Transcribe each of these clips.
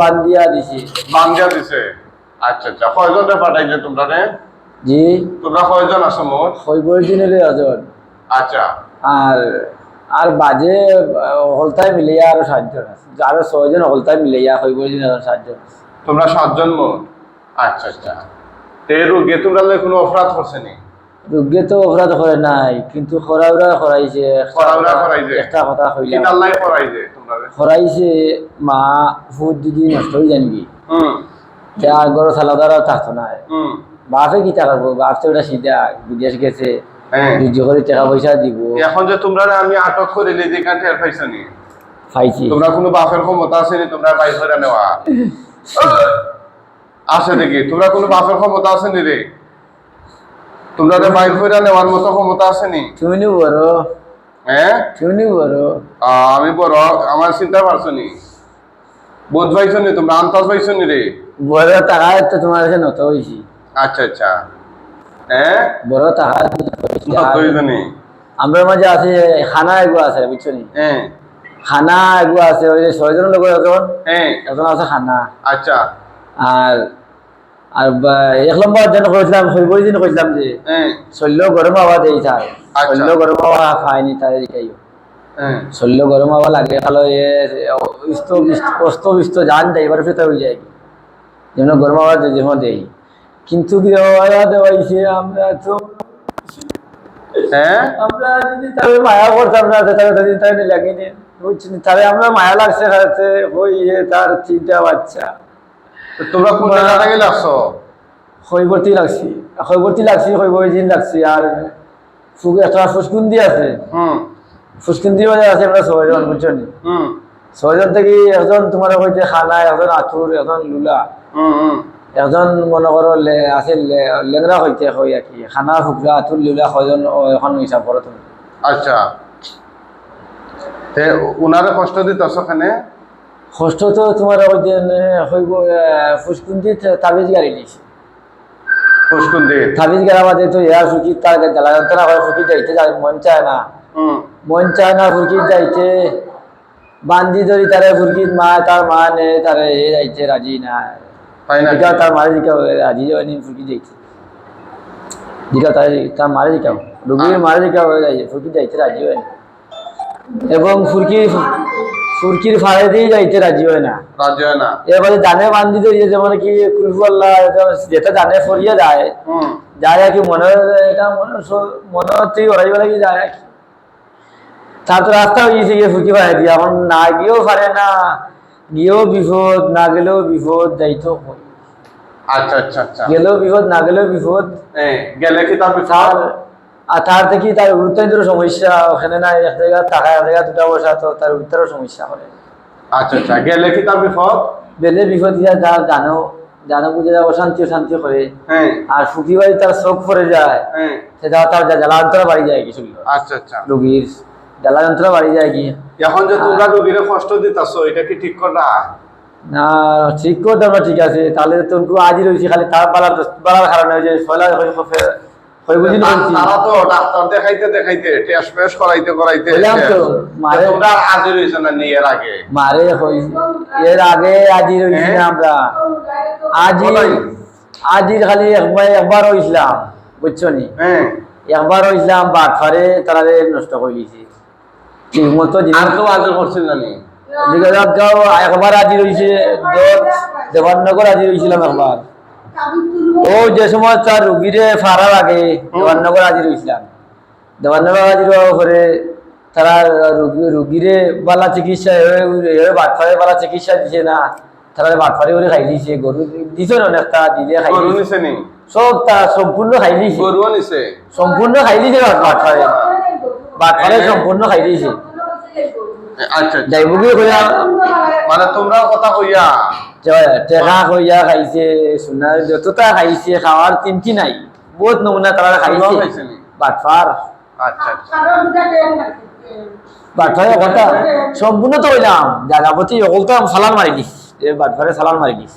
বান্দিয়া দিছি। বাঙ্গা দিছে? আচ্ছা আচ্ছা। কয়জনে পাঠাইছে তোমরা রে জি। তোমরা কয়জন আছো মোট? খৈবর দিনের ওজন আচ্ছা। আর আর বাজে হলতায় মিলিয়া আরও সাতজন আছে। আরও ছয়জন হলতায় মিলিয়া খৈবর দিনের সাতজন তোমরা সাতজন মোট? আচ্ছা আচ্ছা। তে রোগে তোমরা কোনো অপরাধ করছেনি রোগী তো অপরাধ করে নাই কিন্তু খরাউরা খরাইছে একটা কথা রে? খরাইছে মা ফুট দিদি নষ্ট হয়ে জানবি আর গরো সালাদারা থাকতো না বাপে কি টাকা করব বাপ তো ওটা সিধা বিদেশ গেছে। যুদ্ধ করে টাকা পয়সা দিব। এখন যে তোমরা আমি আটক করে লে যে কান টের পাইছনি পাইছি। তোমরা কোনো বাপের ক্ষমতা আছে নি? তোমরা বাইর নেওয়া। আছে দেখি তোমরা কোনো বাপের ক্ষমতা আছে নি রে তোমরা রে বাইর করে নেওয়ার মতো ক্ষমতা আছে নি তুমি বড় হ্যাঁ তুমি বড় আমি বড় আমার চিন্তা পারছ নি বোধ পাইছো নি তোমরা আন্তাজ পাইছো নি রে। বড় টাকা তো তোমার কাছে নত হয়েছি আচ্ছা আচ্ছা। হ্যাঁ বড় টাকা নত হইছি। হইছো নি আমরা মাঝে আছে খানা এগু আছে বুঝছ নি হ্যাঁ খানা এগু আছে ওই যে ছয়জন লোক এখন। হ্যাঁ এখন আছে খানা। আচ্ছা। আর আর এক নম্বর যেন করেছিলাম হইবই দিন কইছিলাম যে শৈল্য গরম হাওয়া দেই থাকে। শৈল্য গরম হাওয়া খায়নি তাই দেখাইও হ্যাঁ শৈল্য গরম হাওয়া লাগে ইস্ত অস্ত বিস্ত জান দেয় এবার ফেতে হয়ে যায়। যেন গরম হাওয়া যেমন দেই। কিন্তু কি দেওয়াইছে আমরা তো আমরা যদি তবে মায়া করতাম না তবে তাদের তাই লাগিনি বুঝছি তবে আমরা মায়া লাগছে ওই তার তিনটা বাচ্চা। তোমরা কোন জায়গা থেকে লাগছো হৈবর্তী লাগছি। হৈবর্তী লাগছি হৈবর্তী লাগছি আর ফুক একটা ফুসকুন্দি আছে। ফুসকুন্দি মানে আছে আমরা ছয়জন বুঝছেন ছয়জন থেকে একজন তোমার হইতে খানা একজন আঁতুর একজন লুলা। একজন মনে করো আছে লেংরা হইতে হয় আর কি। খানা ফুকরা আঁতুর লুলা ছয়জন এখন হিসাব করো তুমি। আচ্ছা। তে উনারে কষ্ট দিতেছ ওখানে ষষ্ঠ তো তোমার ওই যে হইব ফুসকুন্দি তাবিজ গাড়ি নিয়েছে। পুষ্কুন দিয়ে তাবিজ গাড়া বাদে তো ইয়া ফুকি তার জ্বালা যন্ত্রণা করে ফুকি যাইতে মন চায় না। মন চায় না ফুরকি যাইতে। বান্দি ধরি তারে ফুরকিত মা তার মা নে তারে এ যাইতে রাজি না। তার মারে রাজি হয়নি ফুরকি যাইতে। দিকা তার তার মারে দিকাও রুগীর মারে হয়ে যাই ফুরকি যাইতে রাজি হয় এবং ফুরকি ফুরকির ফাড়ে দিয়ে যাইতে রাজি হয় না। রাজি হয় না। এবারে জানে বান্দি ধরিয়ে যেমন কি কুলফুল্লাহ যেটা জানে ফরিয়ে যায়। যায় আর কি মনে এটা মনে মনে হচ্ছে ওরাই বলে কি যায় তার তো রাস্তা হয়ে গিয়ে ফুকি পাড়ায় দিয়ে এখন না গিয়েও পারে না গিয়েও বিপদ না গেলেও বিপদ যাইতো হয়। আচ্ছা আচ্ছা আচ্ছা। গেলেও বিপদ না গেলেও বিপদ। এই, গেলে কি তার আর তার থেকে তার গুরুত্বের সমস্যা ওখানে না এক জায়গা টাকা এক জায়গা দুটা বসা তো তার উত্তরও সমস্যা করে আচ্ছা আচ্ছা। গেলে কি তার বিপদ? বেলে বিপদ দিয়া জানো জানো বুঝে যা অশান্তি অশান্তি করে। হ্যাঁ। আর ফুকি বাড়ি তার চোখ পড়ে যায়। হ্যাঁ। সেটা তার জ্বালান্তর বাড়ি যায় কিছু আচ্ছা আচ্ছা। রোগীর জ্বালা যন্ত্র বাড়ি যায় কি? এখন যে তোমরা রোগীরে কষ্ট দিতেছো এটা কি ঠিক কর না না ঠিক করতে ঠিক আছে। তাহলে তোর আজই রয়েছে খালি তার বালার বালার কারণে ওই যে হয়ে তারা তো ডাক্তার দেখাইতে দেখাইতে টেস্ট ফেস করাইতে তোমরা আগে রয়েছে না এর আগে? মারে হই এর আগে না হ্যাঁ? আমরা। বলাই। খালি একবার একবার হইছিলাম বুঝছ নি? হ্যাঁ। একবার হইছিলাম বাটফারে তারা নষ্ট করে দিয়েছি ঠিক মতো আর তো করছিল না একবার আজি রয়েছে দেবাননগর আজি রয়েছিলাম একবার। ও যে সময় তার রুগীরে ফাড়া লাগে দেবাননগর আজি রয়েছিলাম দেবাননগর আজি রওয়ার পরে তারা রুগীরে বালা চিকিৎসা বাটফারে বালা চিকিৎসা দিছে না। তারা বাটফারে করে খাই দিছে গরু দিছে না অনেকটা দিলে খাই গরু দিছে। সব তা সম্পূর্ণ খাই দিছে। গরুও নিছে? সম্পূর্ণ খাই দিছে বাটফারে বাটফারে সম্পূর্ণ খাই দিছে। আচ্ছা আচ্ছা। যাইবুকি কইয়া মানে তোমরা কথা কইয়া। টেকা কইয়া খাইছে সোনার যতটা খাইছে খাওয়ার চিন্তি নাই। বহুত নমুনা তারা তোমরাও খাইছে? বাটফার আচ্ছা আচ্ছা। বাটফারে কথা। সম্পূর্ণ তো হইলাম জাগাপতি অকলতাম সালান মারি দিস এ বাটফারে সালান মারি দিস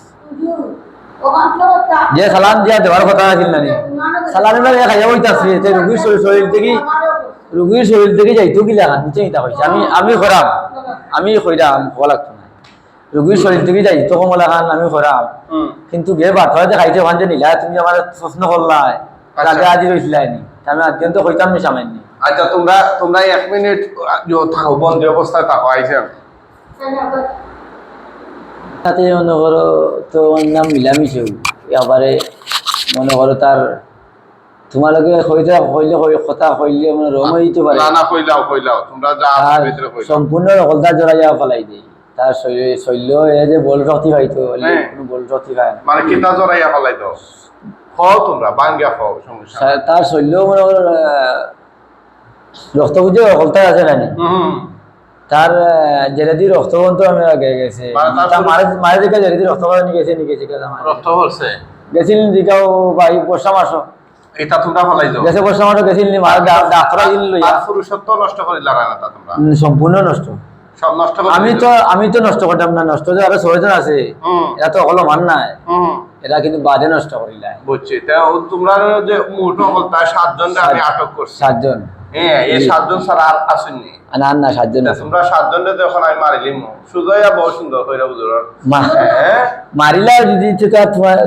যে সালান দিয়া দেওয়ার কথা আছিল না নি সালানে মারি খাইয়া বইতাছে রুগীর শরীর শরীর থেকে রুগীর শরীর থেকে যাইতো কি লাগা নিচে নিতা হইছে আমি আমি খরাম আমি কইরাম হওয়া লাগতো। রুগীর শরীর থেকে যাই তো কমলা খান আমি খরাম কিন্তু গে বাটরা যে খাইছে ওখান যে নিলা তুমি আমার প্রশ্ন করলাই আচ্ছা। আগে আজি রইছিলাই নি আমি আদ্যন্ত কইতাম নি সামান্য আচ্ছা তোমরা তোমরা এক মিনিট থাকো বন্দি অবস্থায় থাকো আইসেন সাথে মনে করো তো ওর নাম মিলামিশেও এবারে মনে করো তার তোমালোকে কইতে কইলে কই- কথা কইলে মানে রম হইতে পারে না না কইলাও কইলাও তোমরা যা ভিতরে কইলাও সম্পূর্ণ রকলদার জড়াইয়া ফেলাই দেই। তার শৈল- শৈল্য এ যে বল শক্তি পাইতো হ্যাঁ। কোনো বল শক্তি পায় না। মানে কিতা জড়াইয়া ফেলাই দাও খাও তোমরা খাও সমস্যা তার- শৈল্য মনে রক্ত বুঝে আছে না তার জেরেদি রক্তবন্ত আমি আগে গেছে। মানে মারে দিকে জেরেদি রক্তবন্ত নিয়ে গেছে নিয়ে গেছে রক্ত হচ্ছে গেছিল দিকাও ভাই বর্ষা মাস এটা তোমরা ফেলাই দাও গেছে বর্ষা মাস গেছিল ডাক্তার পুরুষত্ব নষ্ট করে লারা না তা তোমরা? সম্পূর্ণ নষ্ট। আমি তো আমি তো নষ্ট করতাম না নষ্ট যে আরও ছয়জন আছে এরা তো অকল মান নাই। এরা কিন্তু বাদে নষ্ট করিলা। বুঝছি। তা তোমরা যে মুঠো বলতা সাতজন আমি আটক করছি। সাতজন। হ্যাঁ এই সাতজন ছাড়া আর আসেননি। না না সাতজন তোমরা সাতজন যখন আমি মারিলিম। সুজয়া বহু সুন্দর হইরা বুঝলাম হ্যাঁ। মারিলা যদি তো তোমার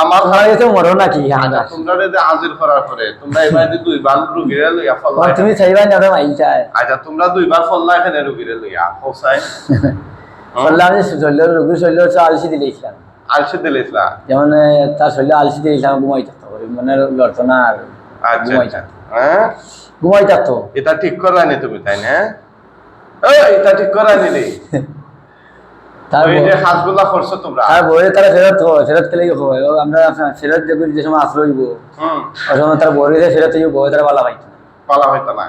আমার তোমার কাছে মরো নাকি তোমরা যে হাজির করার পরে তোমরা এবার যে দুইবার রুগীরে লইয়া ফল্লা তুমি চাইবা না ওরা মাইলটায় আচ্ছা তোমরা দুইবার ফল্লা এখানে রুগীরে লইয়া যে শৈল্য রোগীর শৈল্য হচ্ছে আলসি দিলেছিলাম আলসে দিলেছিলা যেমন তার শৈল্য আলসি দিলেছিলাম ঘুমাই থাকতো মানে লড়তো না আর ঘুমাই থাকতো হ্যাঁ ঘুমাই থাকতো এটা ঠিক করানি তুমি তাই না এটা ঠিক করানি রে তার ওই যে বউ- হাতগুলা করছ তোমরা। তার বউয়ে তারা ফেরত হয় ফেরত খেলে হয় আমরা ফেরত দেখব যে সময় আসলো হইব ওই সময় তার বউরে ফেরত হইব তারা বালা পাইতো পালা হইতো না।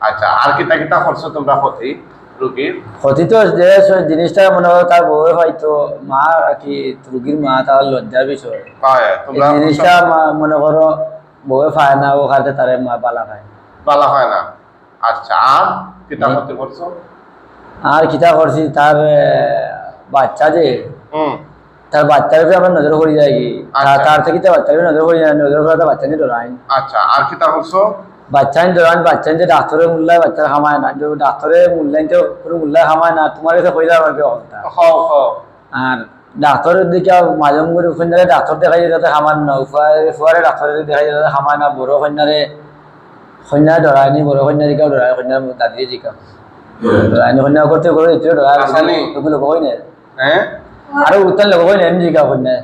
আচ্ছা আর কিতা কিতা করছ তোমরা ক্ষতি রুগীর ক্ষতি তো যে জিনিসটা মনে হয় তার বউয়ে পাইতো মা আর কি রুগীর মা তার লজ্জার বিষয়। জিনিসটা মনে করো বউয়ে পায় না ও খাতে তারে মা বালা পায় পালা হয় না। আচ্ছা আর কিতা ক্ষতি করছ? আর কিতা করছি তার বাচ্চা যে হুম। তার বাচ্চার উপরে আমরা নজর করি যাই কি আচ্ছা। তার থেকে তো বাচ্চার উপরে নজর করি যায় নজর তো বাচ্চা নিয়ে ডরাই আচ্ছা আর কিতা করছ বাচ্চা নিয়ে ডরান বাচ্চা যে ডাক্তারের মূল্যায় বাচ্চার খামায় না ডাক্তারের মূল্যায়ন তো কোনো মূল্যায় খামায় না তোমার কাছে কইলা আমাকে অবস্থা? খাও খাও আর ডাক্তারের দিকে মাঝম করে থেকে ডাক্তার দেখাই যাতে খামান না উফারে ফুয়ারে ডাক্তারের দেখাই যাতে খামায় না বড় কন্যারে কন্যা ডরায়নি বড় কন্যা দিকেও ডরায় কন্যা দাদিয়ে দিকেও ডরায়নি কন্যা করতে করে এটিও ডরায়? লোক কই না হ্যাঁ আরও উত্তর লোক কই না এমনি দিকা কন্যা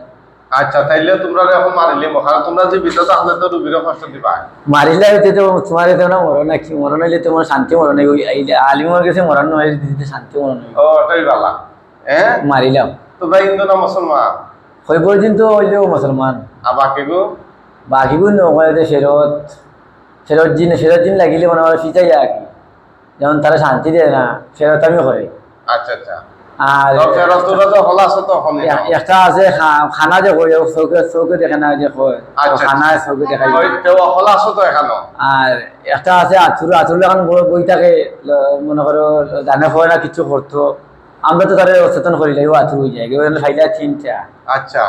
আচ্ছা তাইলে তোমরা এখন মারিলে। মহান তোমরা যে বিদ্যুৎ আসলে তো রুগীর কষ্ট দিবা। মারিলে হইতে তো তোমার এতে না মরণ নাকি? মরণ হইলে তোমার শান্তি মরণ হইব এই আলিমর কাছে মরণ নয় দিতে শান্তি মরণ হইব ও ওটাই বালা। হ্যাঁ মারিলাম। তোমরা হিন্দু না মুসলমান? হই পর্যন্ত হইলেও মুসলমান। আর বাকি গো? বাকিগুলো নকরে যে ফেরত। ফেরত দিন ফেরত দিন লাগিলে মনে হয় ফিচাই আর কি যেমন তারা শান্তি দেয় না ফেরত আমি করে আচ্ছা আচ্ছা। আর তো ফেরত তোরা তো হল আছে তো হনি এ- একটা আছে খানা যে কই চৌকে চৌকে দেখে না যে কয় আচ্ছা, খানা চৌকে দেখাই ওই তো হল আছে তো এখানো? আর একটা আছে আথুর আথুর এখন বই বই থাকে মনে করো জানে হয় না কিছু করতো। আমরা তো তাদের অচেতন করি লাগবে আথুর হয়ে যায়। ফাইলা চিন্তা আচ্ছা।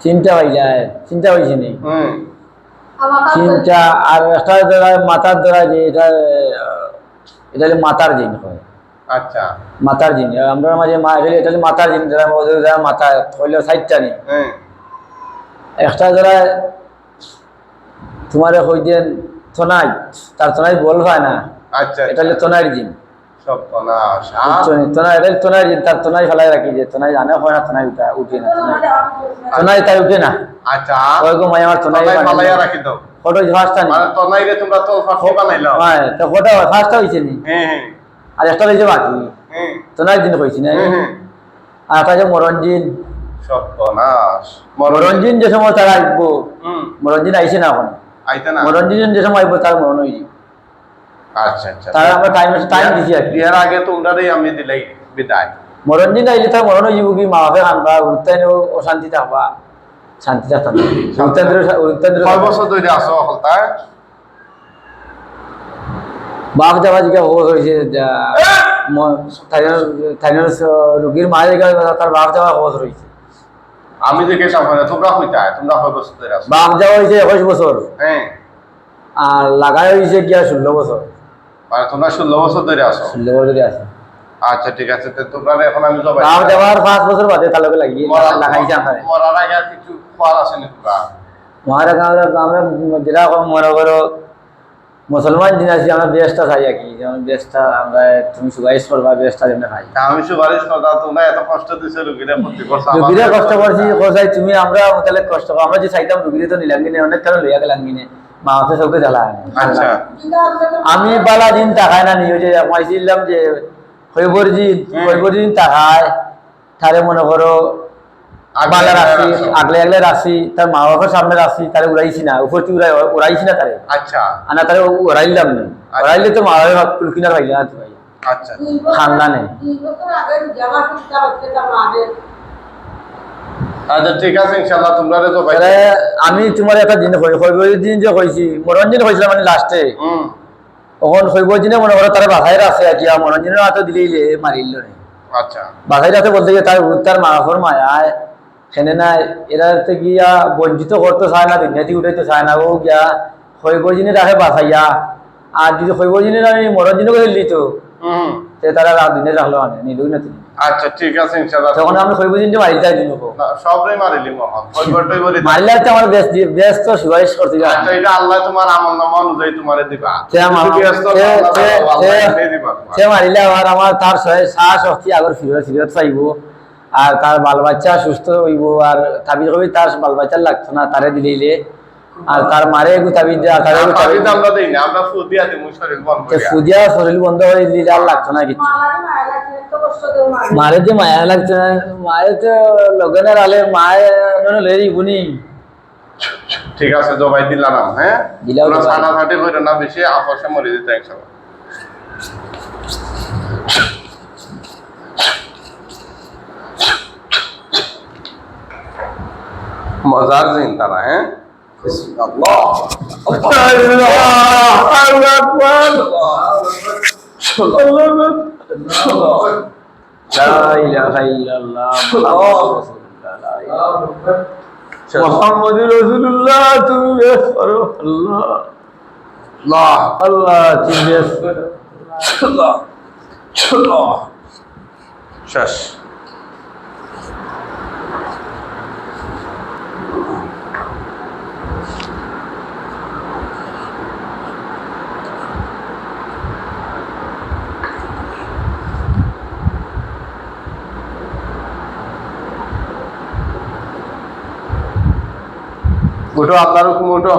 চিন্তা যায় চিন্তা হয়েছে নি? চিন্তা আর একটা মাথার দ্বারা যে এটা এটা হলো মাতার জিন হয়। আচ্ছা। মাতার জিন আমরা মাঝে মা এটা মাতার জিন যারা যারা মাথা হইলে সাইডটা নেই। হ্যাঁ। একটা যারা তোমার হই দেন তোনাই তার তোনাই বল হয় না। আচ্ছা এটা হলো জিন এটা তোনার জিন হয় না না। না। আচ্ছা। ফটো নি মানে তোমরা তো হ্যাঁ তো ফটো ফার্স্টটা হইছে নি। হ্যাঁ হ্যাঁ। আর একটা রয়েছে বাকি। হ্যাঁ তোনার জিন কইছি না। আর একটা যে পনাশ মরণ মরণজিন যে সময় তারা আসব হুম। মরণজিন আইসে না এখন? না? মরণজিন যে সময় আইবো তার মরণ হয়ে যাবে আচ্ছা আচ্ছা। তারা আমরা টাইম টাইম দিছি আর বিয়ার আগে তোমরা আমি দিলাই বিদায়। মরণজিন আইলে তার মরণ হয়ে যাব কি মা বাপে খানবা উত্তাইন অশান্তি থাকবা। শান্তি থাকতাম উত্তেন্দ্র উত্তেন্দ্র কয় বছর ধরে আসো হলতা জিকা ও হয়েছে থাইনের রুগীর মা জায়গা তার বাপ যাওয়া খবর হয়েছে আমি যে গেছিলাম তোমরা কইতা তোমরা কয় বছর ধরে বাপ যাওয়া হয়েছে একুশ বছর। হ্যাঁ। আর লাগাই হয়েছে গিয়া ষোলো বছর। মানে তোমরা ষোলো বছর ধরে আসো ষোলো বছর আছে। আচ্ছা ঠিক আছে তো তোমরা এখন আমি জবাই গাঁও যাওয়ার পাঁচ বছর বাদে তার লগে লাগি লাগাইছে আমরা। মরার আগে কিছু খোয়ার আছে নি তোমরা মহারা গাঁওর আমরা যেটা মনে করো মুসলমান দিন আছি আমরা বেশটা খাই আর কি। যেমন বেশটা আমরা তুমি সুপারিশ করবা বেশটা যেমন খাই। আমি সুপারিশ করতা তোমরা এত কষ্ট দিছে রুগীরা করছে আমার রুগীরা কষ্ট করছি কোথায় তুমি আমরা তাহলে কষ্ট করো আমরা যে চাইতাম রুগীরে তো নিলাম কিনে অনেক কারণ লইয়া গেলাম কিনে। মা হতে সবকে জ্বালা আচ্ছা। আমি বালা দিন তাকায় না নিয়ে যে মাইছিলাম যে হইবর দিন হুম। দিন তাকায় তারে মনে করো বালা আগলে আগলে রাখছি তার মা বাবার সামনে রাখছি তারে উড়াইছি না উপর উড়াই উড়াইছি না তারে। আচ্ছা। আনা তারে উড়াইলাম না। উড়াইলে তো মা বাবার কুলকিনা পাইলে না তুই আচ্ছা। খানদানে। আচ্ছা ঠিক আছে ইনশাআল্লাহ তোমরা রে তাহলে আমি তোমার একটা দিন দিন যে কইছি মনোরঞ্জন কইছিলাম মানে লাস্টে তখন হইবর দিনে মনে করো তারা বাসায় আছে কি মনোরঞ্জনের হাতে দিলেই মারিল আচ্ছা। বাসায় যাতে বলতে গিয়ে তার তার মা মায়ায় সেনে না এরা তো গিয়া বঞ্চিত করতে চায় না দুনিয়াতে উঠাইতে চায় না ও গিয়া দিনে রাখে বাসাইয়া আর যদি হইবর দিনে আমি করে দিত হুম তে তারা রাত দিনে রাখল নিলই না তুমি আচ্ছা ঠিক আছে ইনশাআল্লাহ। তখন আমি দিন মারি যাই দিন সবরে মারিলি মহান কইবটই বলি মারলে তো আমার বেশ বেশ তো সুপারিশ করতে যায় আচ্ছা এটা আল্লাহ তোমার আমল নামা অনুযায়ী তোমারে দিবা। সে আমার- দিবা মারিলে আমার আমার তার সহায় সাহস শক্তি আগর ফিরত ফিরত পাইব আর তার বাল বাচ্চা সুস্থ হইব আর তাবিজ কবি তার বাল বাচ্চার লাগতো না তারে দিলে আর তার মারে একটু তাবিজ দেয় আর তারে একটু তাবিজ তাবিজ আমরা দেই না আমরা ফুদিয়া দিমু শরীর বন্ধ তো করিয়া সুদিয়া শরীর বন্ধ হয়ে দিলে আর লাগতো না কিছু। মারে যে মায়া লাগছে না মায়ের তো লগনের আলে মায়ে লয়ে দিবনি ঠিক আছে জবাই দিলাম হ্যাঁ? জবাই। সানা ঘাটে কইরা না বেশি আপসে মরে দিতে ইনশাআল্লাহ মজার জিন তারা হ্যাঁ মুহাম্মাদুর রাসূলুল্লাহ তুমি আল্লাহ আল্লাহ আল্লাহ তুমি শেষ উঠো আল্লাহর হুকুম উঠো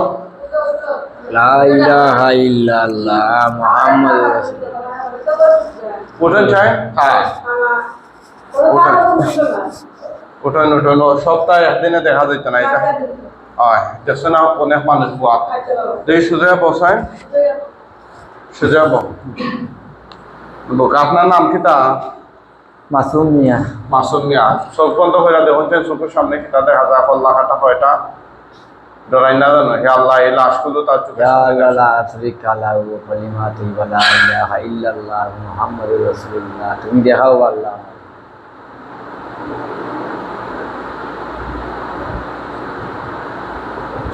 লা ইলাহা ইল্লাল্লাহ মুহাম্মাদুর রাসূলুল্লাহ। উঠেন চাই? হ্যাঁ। উঠেন উঠেন ও সপ্তাহে একদিনে দেখা যেত না এটা। হয় দেখছ না অনেক মানুষ বুয়া। দুই সুজা বসায় সুজা বহ আপনার নাম কি তা? মাসুম মিয়া। মাসুম মিয়া। চোখ বন্ধ করে দেখুন চোখের সামনে কিতা দেখা যায়। কল্লা কাটা কয়টা ডরাই না জানো হে আল্লাহ এই লাশগুলো তার চোখের লা সামনে ইলাহা আশরিকা লাহু ওয়া কালিমাতুহু ওয়া লা ইলাহা ইল্লাল্লাহ মুহাম্মাদুর রাসূলুল্লাহ তুমি দেখাও আল্লাহ।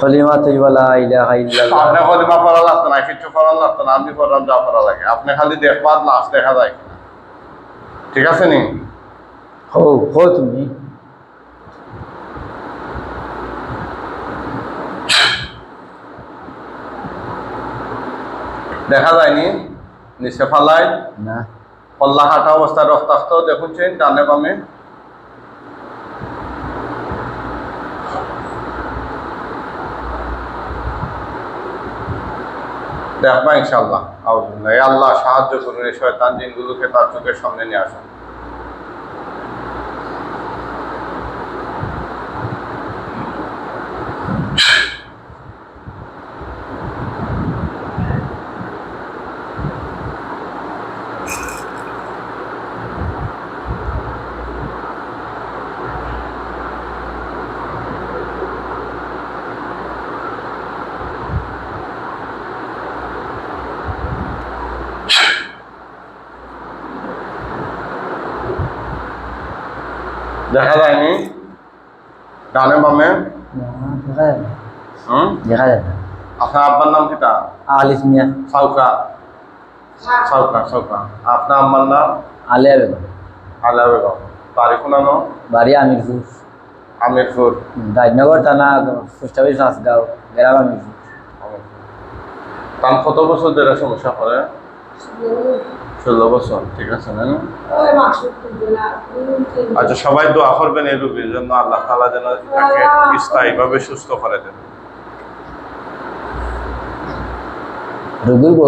কালিমাতুহু ওয়া লা ইলাহা ইল্লাল্লাহ। আপনি কলিমা পড়া লাগতো না কিছু পড়া লাগতো না আমি পড়লাম যা পড়া লাগে। আপনি খালি দেখবা লাশ দেখা যায় ঠিক আছে নি? হো হো তুমি। দেখা যায়নি। নিচে ফালাই। না। হাটা হাঁটা অবস্থায় রক্তাক্ত দেখুনছেন ডানে বামে। দেখবা ইনশাল্লাহ আল্লাহ সাহায্য করুন এই শয়তান জিনগুলোকে তার চোখের সামনে নিয়ে আসুন। দেখা যায়নি? ডানে বামে? দেখা যায়। হুম? দেখা যায় আপনার আব্বার নাম কিটা? আলিস মিয়া। সাউকা। সাউকা সাউকা। আপনার আম্মার নাম? আলিয়া বেগম। আলা বেগম। বাড়ি কোনানো বাড়ি আমিরপুর। আমিরপুর। রাজনগর থানা পোস্ট অফিস নাসগাঁও গ্রাম আমিরপুর। তার কত বছর ধরে সমস্যা করে? ষোলো বছর ঠিক আছে না আচ্ছা সবাই দোয়া করবেন এই রুগীর জন্য আল্লাহ তালা যেন তাকে স্থায়ীভাবে সুস্থ করে দেন। রোগীর